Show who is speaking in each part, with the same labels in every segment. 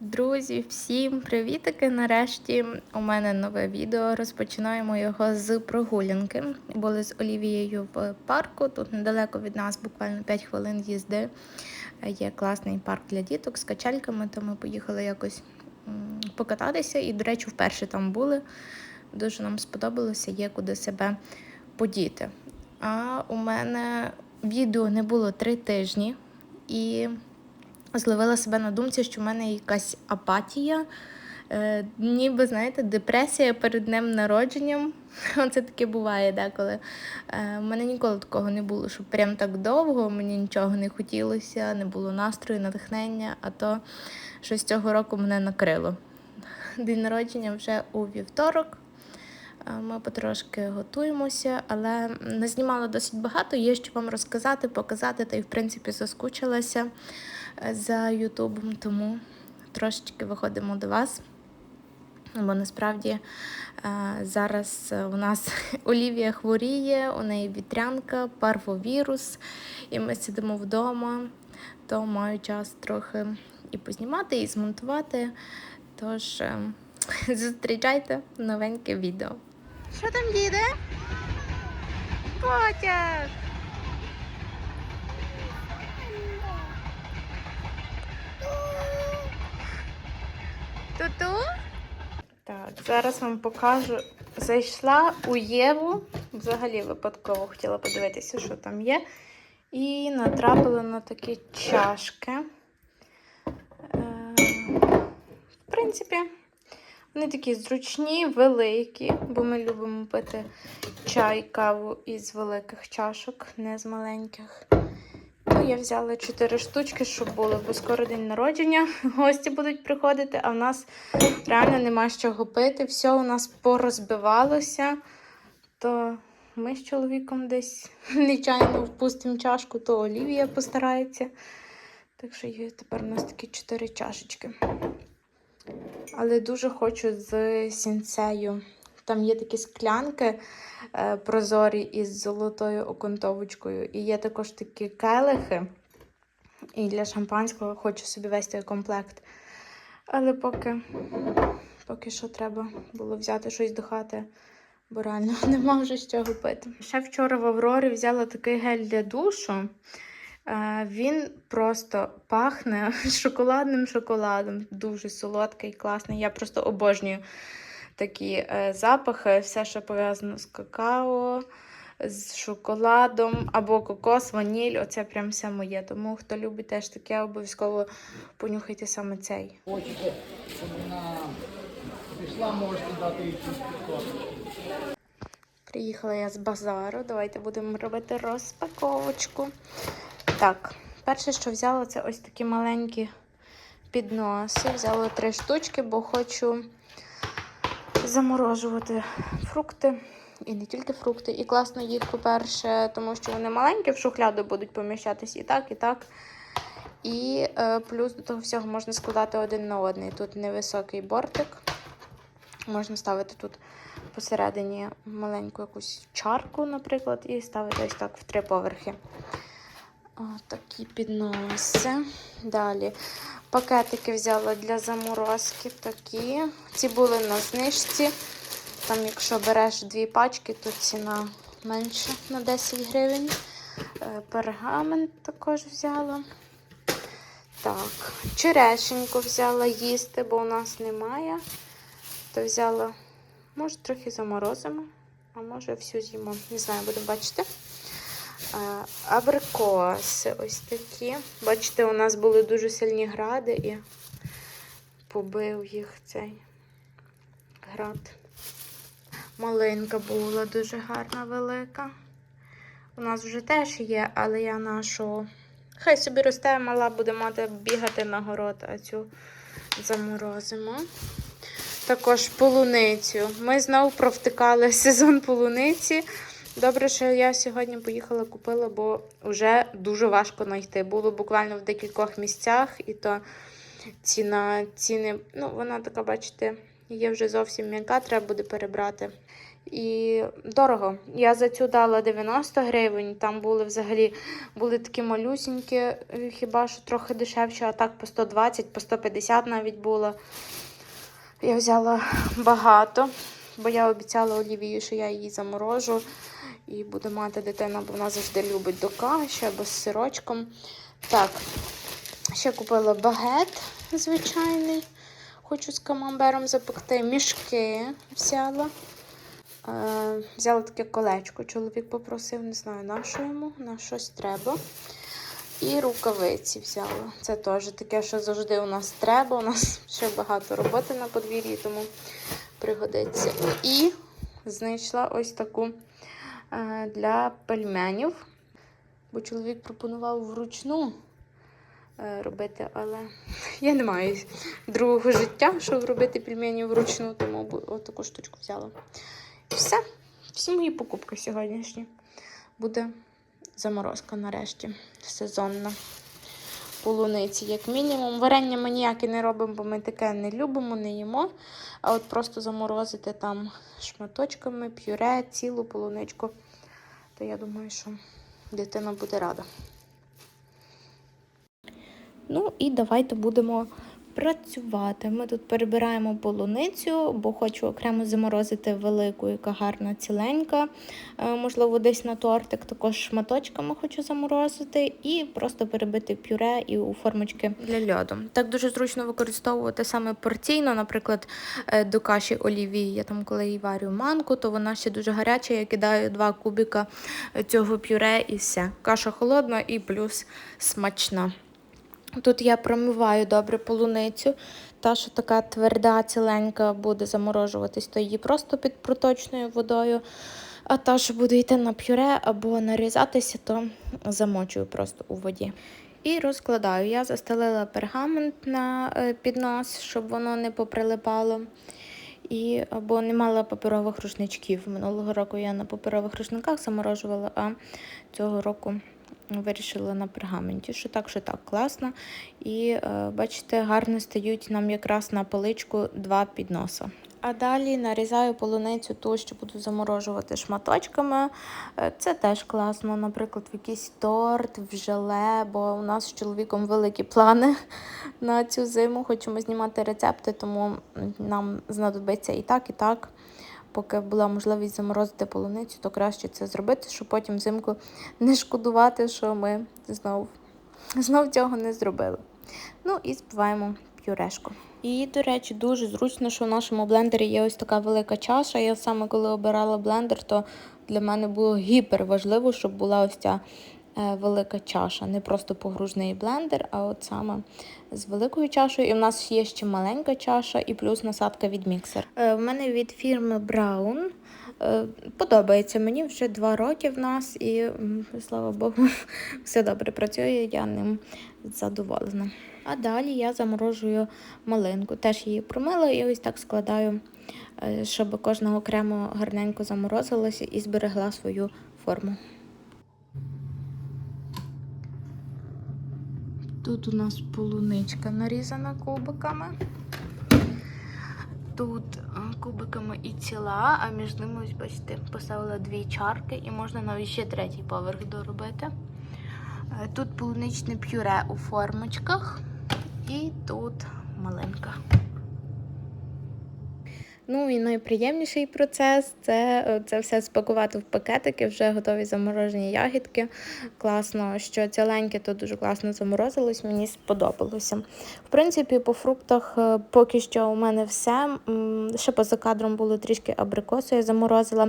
Speaker 1: Друзі, всім привітики! Нарешті у мене нове відео. Розпочинаємо його з прогулянки. Були з Олівією в парку. Тут недалеко від нас, буквально 5 хвилин їзди. Є класний парк для діток з качельками, то ми поїхали якось покататися. І, до речі, вперше там були. Дуже нам сподобалося, є куди себе подіти. А у мене відео не було три тижні. І зловила себе на думці, що в мене якась апатія, е, ніби, знаєте, депресія перед днем народженням. Оце таке буває деколи. Е, у мене ніколи такого не було, щоб прям так довго мені нічого не хотілося, не було настрою, натхнення, а то щось цього року мене накрило. День народження вже у вівторок. Е, Ми потрошки готуємося, але не знімала досить багато. Є що вам розказати, показати, та й в принципі заскучилася за Ютубом, тому трошечки виходимо до вас. Бо насправді е, зараз у нас Олівія хворіє, у неї вітрянка, парвовірус, і ми сидимо вдома, то маю час трохи і познімати, і змонтувати. Тож е, зустрічайте новеньке відео. Що там їде? Потяг! Ту-ту? Так, зараз вам покажу. Зайшла у Єву. Взагалі випадково хотіла подивитися, що там є. І натрапила на такі чашки. Е, В принципі, вони такі зручні, великі, бо ми любимо пити чай, каву із великих чашок, не з маленьких. Я взяла 4 штучки, щоб було, бо скоро день народження, гості будуть приходити, а в нас реально нема чого пити. Все у нас порозбивалося. То ми з чоловіком десь нечайно впустимо чашку, то Олівія постарається. Так що є тепер у нас такі 4 чашечки. Але дуже хочу з сінцею. Там є такі склянки е, прозорі із золотою окантовочкою. І є також такі келихи. І для шампанського хочу собі весь той комплект. Але поки, поки що треба було взяти щось до хати, бо реально нема вже з чого пити. Ще вчора в Аврорі взяла такий гель для душу. Е, Він просто пахне шоколадним шоколадом. Дуже солодкий, класний. Я просто обожнюю такі е, запахи, все, що пов'язано з какао, з шоколадом або кокос, ваніль. Оце прям все моє. Тому хто любить теж таке, обов'язково понюхайте саме цей.
Speaker 2: Хочете, щоб вона пішла, можете дати їй чуть.
Speaker 1: Приїхала я з базару. Давайте будемо робити розпаковочку. Так, перше, що взяла, це ось такі маленькі підноси. Взяла три штучки, бо хочу заморожувати фрукти. І не тільки фрукти. І класно їх, по-перше, тому що вони маленькі, в шухляду будуть поміщатись і так, і так. І е, плюс до того всього можна складати один на один. Тут невисокий бортик. Можна ставити тут посередині маленьку якусь чарку, наприклад, і ставити ось так в три поверхи. Такі підноси. Далі пакетики взяла для заморозки. Такі. Ці були на знижці. Там, якщо береш дві пачки, то ціна менша на 10 гривень. Е, Пергамент також взяла. Так, черешеньку взяла їсти, бо у нас немає. То взяла, може, трохи заморозимо, а може всю з'їмо. Не знаю, будемо бачити. Абрикоси ось такі. Бачите, у нас були дуже сильні гради і побив їх цей град. Малинка була дуже гарна, велика. У нас вже теж є, але я нашу. Хай собі росте, мала буде мати бігати на город, а цю заморозимо. Також полуницю. Ми знову провтикали сезон полуниці. Добре, що я сьогодні поїхала купила, бо вже дуже важко знайти. Було буквально в декількох місцях, і то ціна ціни, ну, вона така, бачите, є вже зовсім м'яка, треба буде перебрати І дорого. Я за цю дала 90 гривень. Там були взагалі були такі малюсінькі, е, хіба що трохи дешевші, а так по 120, по 150 навіть було. Я взяла багато, бо я обіцяла Олівії, що я її заморожу і буде мати дитина, бо вона завжди любить до каші або з сирочком. Так, ще купила багет звичайний. Хочу з камамбером запекти. Мішки взяла. Е, взяла таке колечко. Чоловік попросив, не знаю, на що йому, на щось треба. І рукавиці взяла. Це теж таке, що завжди у нас треба. У нас ще багато роботи на подвір'ї, тому пригодиться. І знайшла ось таку для пельменів. Бо чоловік пропонував вручну е, робити, але я не маю другого життя, щоб робити пельмені вручну, тому отаку штучку взяла. І все. Всі мої покупки сьогоднішні. Буде заморозка нарешті сезонна. Полуниці, як мінімум. Варення ми ніяке не робимо, бо ми таке не любимо, не їмо. А от просто заморозити там шматочками, пюре, цілу полуничку, то я думаю, що дитина буде рада. Ну і давайте будемо працювати. Ми тут перебираємо полуницю, бо хочу окремо заморозити велику, яка гарна ціленька. Е, Можливо, десь на тортик також шматочками хочу заморозити і просто перебити пюре і у формочки для льоду. Так дуже зручно використовувати саме порційно, наприклад, е, до каші олівії. Я там, коли їй варю манку, то вона ще дуже гаряча. Я кидаю два кубика е, цього пюре і все. Каша холодна і плюс смачна. Тут я промиваю добре полуницю. Та, що така тверда, ціленька буде заморожуватись, то її просто під проточною водою. А та, що буде йти на пюре або нарізатися, то замочую просто у воді. І розкладаю. Я застелила пергамент на е, піднос, щоб воно не поприлипало. І або не мала паперових рушничків. Минулого року я на паперових рушниках заморожувала, а цього року вирішила на пергаменті. Що так, що так, класно. І е, бачите, гарно стають нам якраз на поличку два підноса. А далі нарізаю полуницю ту, що буду заморожувати шматочками. Е, Це теж класно, наприклад, в якийсь торт, в желе, бо у нас з чоловіком великі плани на цю зиму. Хочемо знімати рецепти, тому нам знадобиться і так, і так. Поки була можливість заморозити полуницю, то краще це зробити, щоб потім взимку не шкодувати, що ми знов, знов цього не зробили. Ну і збиваємо пюрешку. І, до речі, дуже зручно, що в нашому блендері є ось така велика чаша. Я саме коли обирала блендер, то для мене було гіпер важливо, щоб була ось ця велика чаша. Не просто погружний блендер, а от саме з великою чашою. І в нас є ще маленька чаша і плюс насадка від міксер. Е, в мене від фірми Brown. Е, Подобається мені вже два роки в нас, і слава Богу, все добре працює, я ним задоволена. А далі я заморожую малинку. Теж її промила і ось так складаю, е, щоб кожна окремо гарненько заморозилася і зберегла свою форму. Тут у нас полуничка нарізана кубиками. Тут кубиками і ціла, а між ними, ось бачите, поставила дві чарки і можна навіть ще третій поверх доробити. Е, Тут полуничне пюре у формочках, і тут малинка. Ну і найприємніший процес це, е, це все спакувати в пакетики, вже готові заморожені ягідки. Класно, що ціленьке то дуже класно заморозилось, мені сподобалося. В принципі, по фруктах е, поки що у мене все. Ще поза кадром було трішки абрикосу, я заморозила.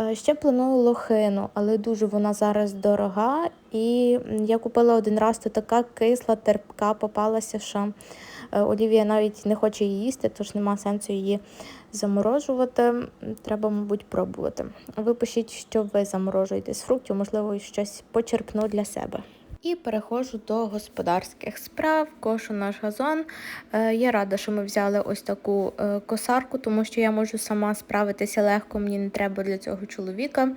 Speaker 1: Е, Ще планую лохину, але дуже вона зараз дорога. І я купила один раз, то така кисла, терпка попалася, що Олівія навіть не хоче її їсти, тож нема сенсу її заморожувати. Треба, мабуть, пробувати. Ви пишіть, що ви заморожуєте з фруктів, можливо, щось почерпну для себе. І переходжу до господарських справ, кошу наш газон. Е, Я рада, що ми взяли ось таку е, косарку, тому що я можу сама справитися легко, мені не треба для цього чоловіка.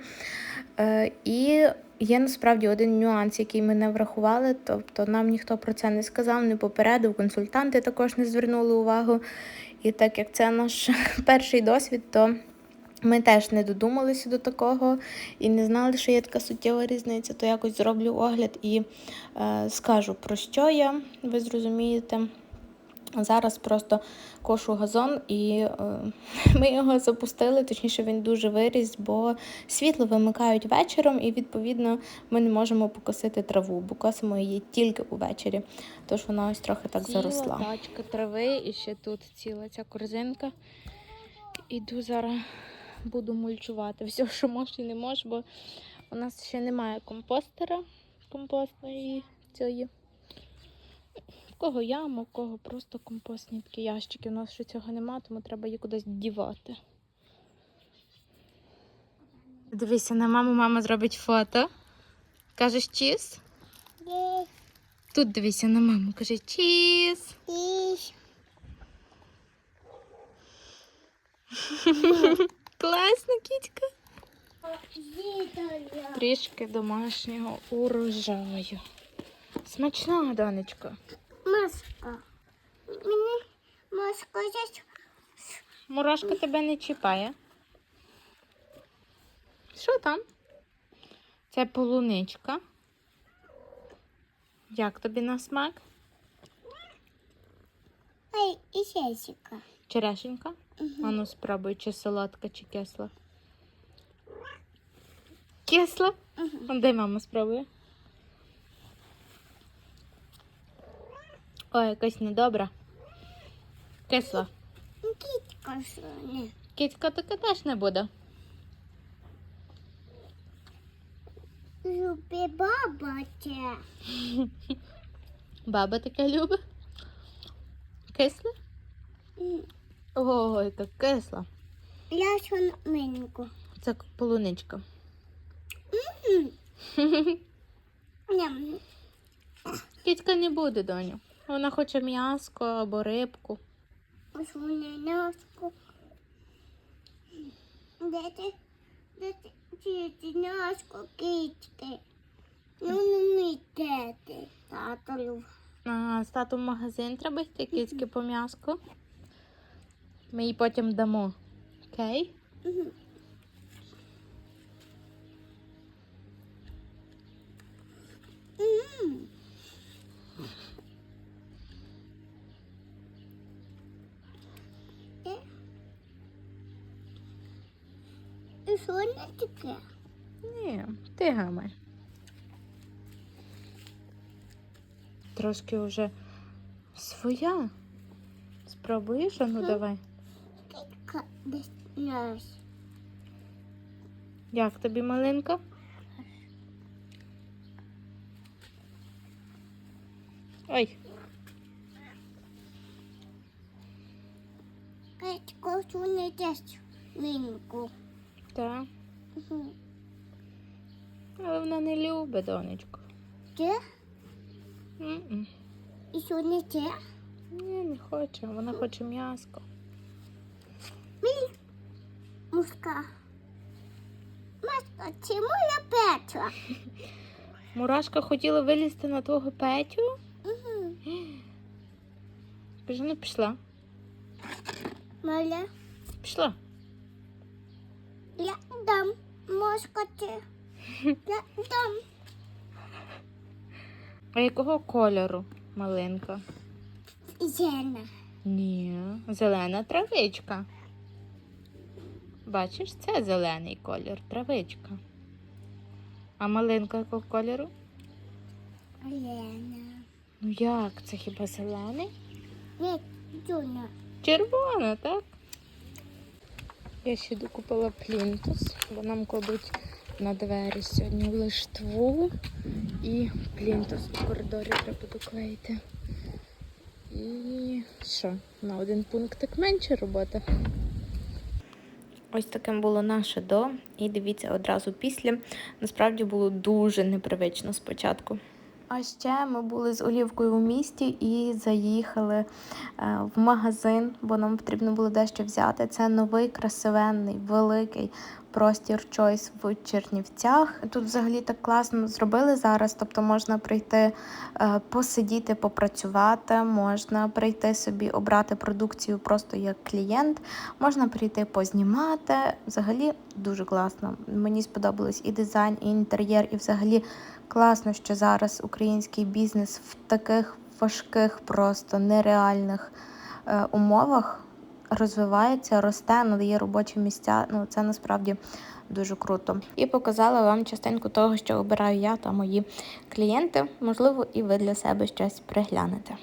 Speaker 1: Е, І є насправді один нюанс, який ми не врахували, тобто нам ніхто про це не сказав, не попередив, консультанти також не звернули увагу. І так як це наш перший досвід, то Ми теж не додумалися до такого і не знали, що є така суттєва різниця, то якось зроблю огляд і е, скажу про що я, ви зрозумієте. Зараз просто кошу газон і е, ми його запустили, точніше він дуже виріс, бо світло вимикають вечором, і відповідно ми не можемо покосити траву, бо косимо її тільки увечері. Тож вона ось трохи так заросла. Тачка трави і ще тут ціла ця корзинка. Іду зараз буду мульчувати все, що можу і не можу, бо у нас ще немає компостера компостної цієї. Кого яму, в кого просто компостні такі ящики. У нас ще цього нема, тому треба її кудись дівати. Дивися на маму, мама зробить фото. Кажеш чіз? Тут дивися на маму, каже чіз. Класна кітька. Трішки домашнього урожаю. Смачна, донечко.
Speaker 3: Маска. Мені маска є.
Speaker 1: Мурашка тебе не чіпає. Що там? Це полуничка. Як тобі на смак?
Speaker 3: Ай, і сесіка.
Speaker 1: Черешенька? Ану, спробуй, чи солодка, чи кисла. Кисла? А Дай мама спробує. Ой, якась недобра. Кисла.
Speaker 3: Кітка що не.
Speaker 1: Кітка таке теж не буде.
Speaker 3: Люби баба це.
Speaker 1: Баба таке любить. Кисле? Ой, яка кисла.
Speaker 3: Я сонменьку.
Speaker 1: Це полуничка. Кітька не буде, доню. Вона хоче м'яско або рибку.
Speaker 3: Ось вони носку. Де ти? Де ти? Чи ти носку кітки? Ну, не мітете. Тато люб.
Speaker 1: А, з татом в магазин треба йти кицьки по м'яску. Ми їй потім дамо. Окей?
Speaker 3: І не таке?
Speaker 1: Ні, ти гамай. Трошки вже своя. Спробуєш? А Ну давай. Як тобі малинка? Ой,
Speaker 3: що не десь мінку.
Speaker 1: Так. Але вона не любить, донечко. М-м.
Speaker 3: І не це?
Speaker 1: Ні, не хоче. Вона хоче м'яско.
Speaker 3: Мій муска. Маска, це моя петра.
Speaker 1: Мурашка хотіла вилізти на твого Петю.
Speaker 3: Угу.
Speaker 1: Кажи, не пішла.
Speaker 3: Моя.
Speaker 1: Пішла.
Speaker 3: Я дам. Я дам.
Speaker 1: А якого кольору малинка?
Speaker 3: Зена.
Speaker 1: Ні, зелена травичка. Бачиш, це зелений колір, травичка. А малинка якого кольору?
Speaker 3: Лена.
Speaker 1: Ну як? Це хіба зелений?
Speaker 3: Ні, Джуна.
Speaker 1: Червона, так? Я ще докупила плінтус, бо нам кладуть на двері сьогодні лиштву і плінтус у коридорі треба доклеїти. І що? На один пунктик менше роботи. Ось таким було наше до. І дивіться одразу після. Насправді було дуже непривично спочатку. А ще ми були з Олівкою у місті і заїхали е, в магазин, бо нам потрібно було дещо взяти. Це новий красивенний, великий простір Choice в Чернівцях. Тут взагалі так класно зробили зараз. Тобто можна прийти е, посидіти, попрацювати, можна прийти собі обрати продукцію просто як клієнт, можна прийти познімати. Взагалі дуже класно. Мені сподобалось і дизайн, і інтер'єр, і взагалі класно, що зараз український бізнес в таких важких, просто нереальних е, умовах розвивається, росте, надає робочі місця. Ну це насправді дуже круто. І показала вам частинку того, що обираю я та мої клієнти. Можливо, і ви для себе щось приглянете.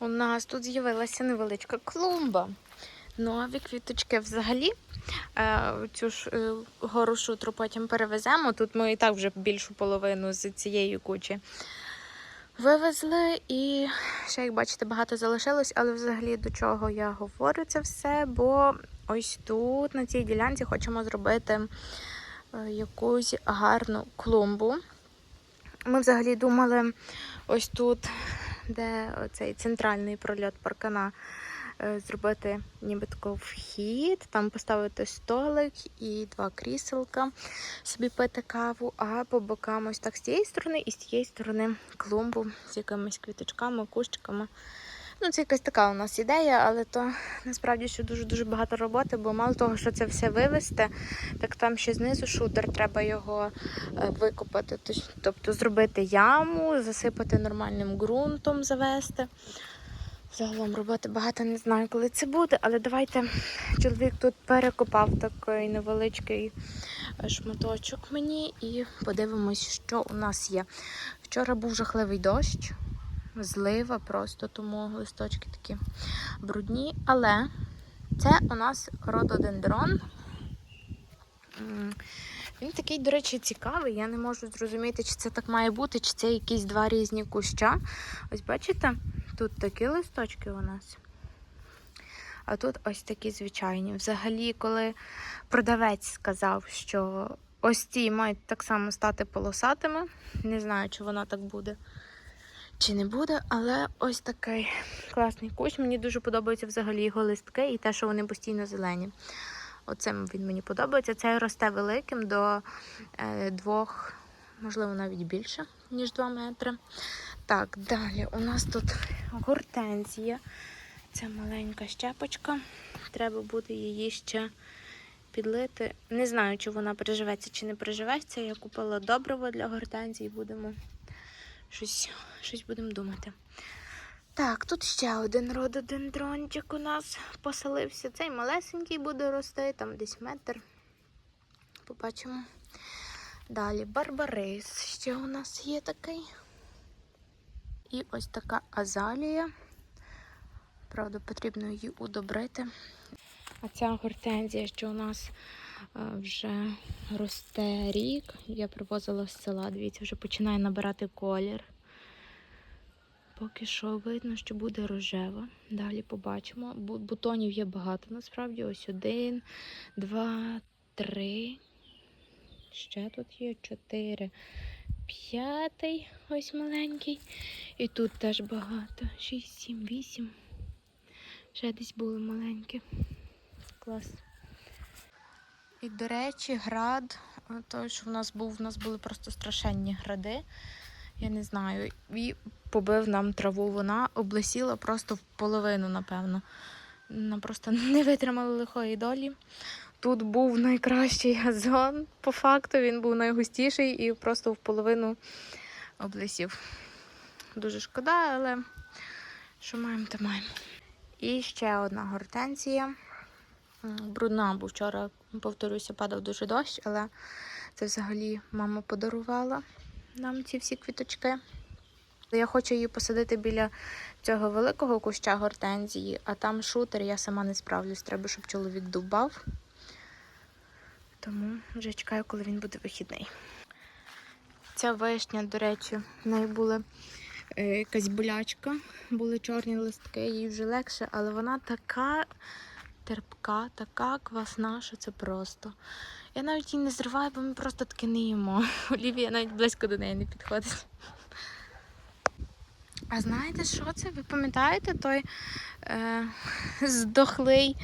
Speaker 1: У нас тут з'явилася невеличка клумба. Нові квіточки взагалі. Е, Цю ж е, гору шутру потім перевеземо. Тут ми і так вже більшу половину з цієї кучі вивезли. І ще, як бачите, багато залишилось, але взагалі до чого я говорю це все, бо ось тут, на цій ділянці, хочемо зробити е, якусь гарну клумбу. Ми взагалі думали ось тут, де цей центральний прольот паркана, зробити нібито вхід, там поставити столик і два кріселка, собі пити каву, а по бокам ось так з цієї сторони і з тієї сторони клумбу з якимись квіточками, кущиками. Ну, це якась така у нас ідея, але то насправді ще дуже-дуже багато роботи, бо мало того, що це все вивезти, так там ще знизу шутер, треба його е, викопати, тобто зробити яму, засипати нормальним ґрунтом, завести. Загалом роботи багато не знаю, коли це буде, але давайте чоловік тут перекопав такий невеличкий е, шматочок мені і подивимось, що у нас є. Вчора був жахливий дощ, злива просто, тому листочки такі брудні. Але це у нас рододендрон. Він такий, до речі, цікавий. Я не можу зрозуміти, чи це так має бути, чи це якісь два різні куща. Ось бачите, тут такі листочки у нас. А тут ось такі звичайні. Взагалі, коли продавець сказав, що ось ці мають так само стати полосатими, не знаю, чи вона так буде. Чи не буде, але ось такий класний кущ. Мені дуже подобаються взагалі його листки і те, що вони постійно зелені. Оцим він мені подобається. Цей росте великим до е, двох, можливо, навіть більше, ніж 2 метри. Так, далі у нас тут гортензія. Це маленька щепочка. Треба буде її ще підлити. Не знаю, чи вона переживеться, чи не переживеться. Я купила добриво для гортензії. Будемо щось, щось будемо думати. Так, тут ще один рододендрончик у нас поселився. Цей малесенький буде рости, там десь метр. Побачимо. Далі барбарис ще у нас є такий. І ось така азалія. Правда, потрібно її удобрити. А ця гортензія, що у нас е, вже росте рік. Я привозила з села, дивіться, вже починає набирати колір. Поки що видно, що буде рожева. Далі побачимо. Бутонів є багато насправді. Ось один, два, три. Ще тут є чотири. П'ятий, ось маленький. І тут теж багато. Шість, сім, вісім. Ще десь були маленькі. Клас. І, до речі, град, той, що в нас був, в нас були просто страшенні гради. Я не знаю. І побив нам траву. Вона облесіла просто в половину, напевно. Вона просто не витримала лихої долі. Тут був найкращий газон, по факту, він був найгустіший і просто в половину облесів. Дуже шкода, але що маємо, то маємо. І ще одна гортензія. Брудна, бо вчора, повторюся, падав дуже дощ, але це взагалі мама подарувала нам ці всі квіточки. Я хочу її посадити біля цього великого куща гортензії, а там шутер, я сама не справлюсь. Треба, щоб чоловік дубав. Тому вже чекаю, коли він буде вихідний. Ця вишня, до речі, в неї була е, якась болячка, були чорні листки, їй вже легше, але вона така терпка, така квасна, що це просто. Я навіть її не зриваю, бо ми просто таки не їмо. Олівія навіть близько до неї не підходить. А знаєте, що це? Ви пам'ятаєте той е, здохлий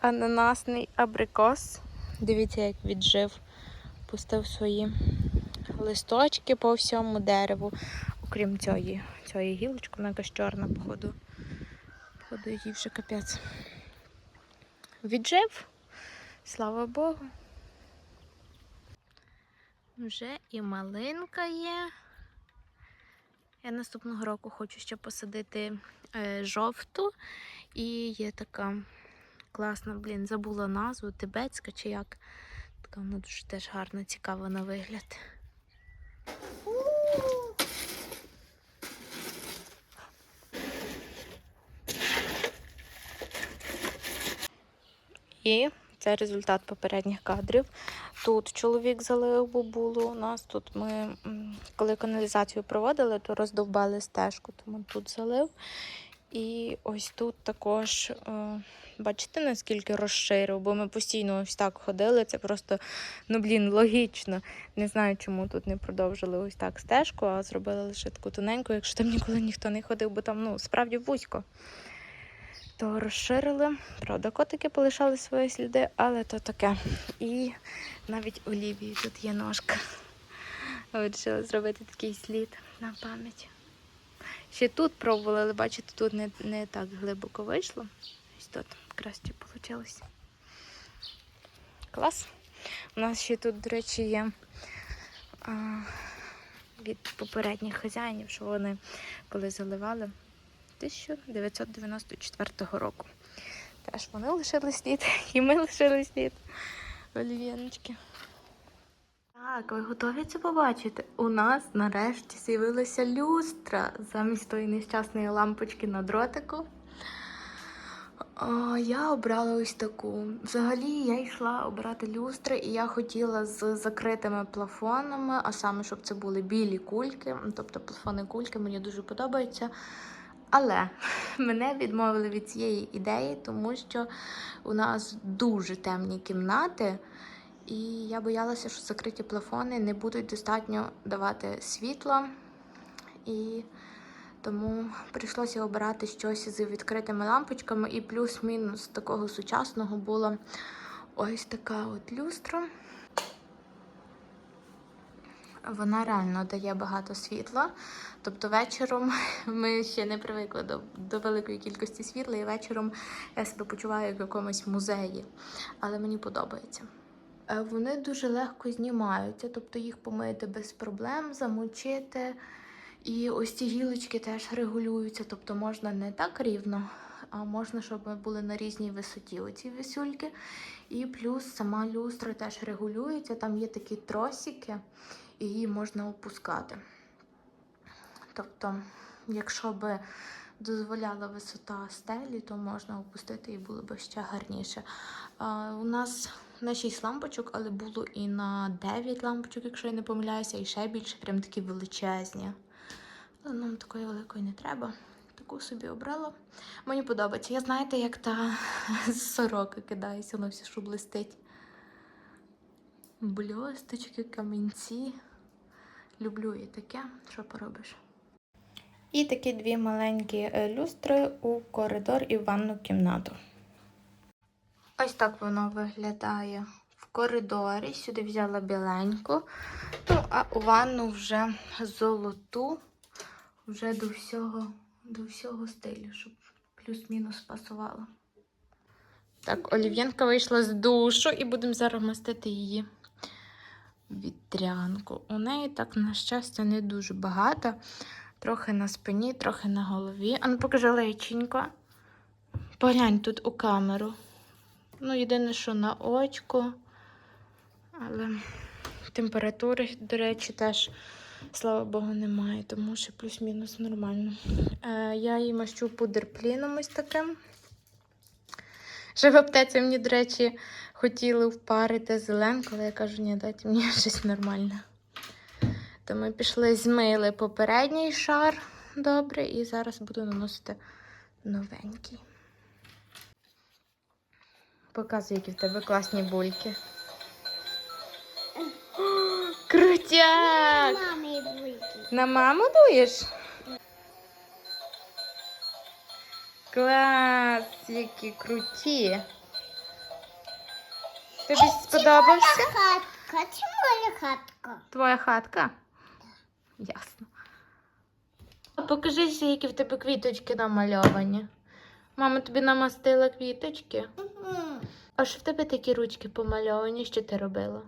Speaker 1: ананасний абрикос? Дивіться, як віджив. Пустив свої листочки по всьому дереву. Окрім цієї, цієї гілочки, вона якась чорна, походу. Походу, їй вже капець. Віджив. Слава Богу. Вже і малинка є. Я наступного року хочу ще посадити е, жовту. І є така класна, блін, забула назву, тибетська чи як. Така вона дуже теж гарна, цікава на вигляд. І це результат попередніх кадрів. Тут чоловік залив бабулу у нас. Тут ми, коли каналізацію проводили, то роздовбали стежку, тому тут залив. І ось тут також, е, бачите, наскільки розширив, бо ми постійно ось так ходили. Це просто, ну блін, логічно. Не знаю, чому тут не продовжили ось так стежку, а зробили лише таку тоненьку, якщо там ніколи ніхто не ходив, бо там ну, справді вузько. То розширили. Правда, котики полишали свої сліди, але то таке. І навіть Олівії тут є ножка. Вирішила зробити такий слід на пам'ять. Ще тут пробували, але бачите, тут не, не так глибоко вийшло. Ось тут краще вийшло. Клас. У нас ще тут, до речі, є а, від попередніх хазяїнів, що вони коли заливали 1994 року. Теж вони лишили слід, і ми лишили слід. Олів'яночки. Так, ви готові це побачити? У нас нарешті з'явилася люстра замість тої нещасної лампочки на дротику. Я обрала ось таку. Взагалі я йшла обирати люстри, і я хотіла з закритими плафонами, а саме, щоб це були білі кульки, тобто плафони кульки, мені дуже подобаються. Але мене відмовили від цієї ідеї, тому що у нас дуже темні кімнати, і я боялася, що закриті плафони не будуть достатньо давати світла. І тому прийшлося обирати щось з відкритими лампочками, і плюс-мінус такого сучасного була ось така от люстра. Вона реально дає багато світла. Тобто вечором ми ще не привикли до, до великої кількості світла, і вечором я себе почуваю як в якомусь музеї. Але мені подобається. Е, Вони дуже легко знімаються, тобто їх помити без проблем, замочити. І ось ці гілочки теж регулюються, тобто можна не так рівно, а можна, щоб були на різній висоті оці висюльки. І плюс сама люстра теж регулюється, там є такі тросики, і її можна опускати. Тобто, якщо би дозволяла висота стелі, то можна опустити і було б ще гарніше. А, у нас на 6 лампочок, але було і на 9 лампочок, якщо я не помиляюся, і ще більше, прям такі величезні. Але нам такої великої не треба. Таку собі обрала. Мені подобається. Я знаєте, як та з сороки кидається, воно все що блистить. Бльосточки, камінці. Люблю і таке, що поробиш. І такі дві маленькі е, люстри у коридор і в ванну кімнату. Ось так воно виглядає в коридорі. Сюди взяла біленьку. Ну, а у ванну вже золоту, вже до всього, до всього стилю, щоб плюс-мінус пасувало. Так, олів'янка вийшла з душу і будемо зараз мастити її вітрянку. У неї так, на щастя, не дуже багато. Трохи на спині, трохи на голові. А ну покажи личенько. Поглянь тут у камеру. Ну, єдине, що на очко. Але температури, до речі, теж, слава Богу, немає, тому що плюс-мінус нормально. Е, я їй мащу пудерпліном ось таким. Ще в аптеці мені, до речі, хотіли впарити зеленку, але я кажу, ні, дайте мені щось нормальне. То ми пішли, змили попередній шар добре, і зараз буду наносити новенький. Показуй, які в тебе класні бульки. Крутяк!
Speaker 3: Мамі великі.
Speaker 1: На маму дуєш? Клас, які круті. Тобі сподобався?
Speaker 3: Хатка, це моя хатка.
Speaker 1: Твоя хатка? Ясно. А Покажи, ще, які в тебе квіточки намальовані. Мама тобі намастила квіточки. А що в тебе такі ручки помальовані? Що ти робила?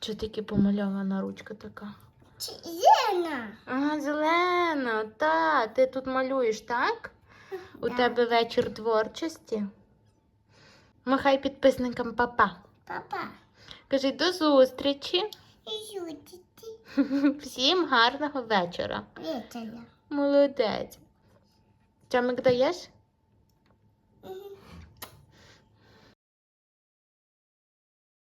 Speaker 1: Що такі помальована ручка така?
Speaker 3: Це Зена.
Speaker 1: А, зелена, та, ти тут малюєш, так? У
Speaker 3: Так.
Speaker 1: тебе вечір творчості. Махай підписникам папа.
Speaker 3: Папа.
Speaker 1: Кажи до зустрічі.
Speaker 3: І жутити.
Speaker 1: Всім гарного вечора.
Speaker 3: Вітеля.
Speaker 1: Молодець. Чамик даєш?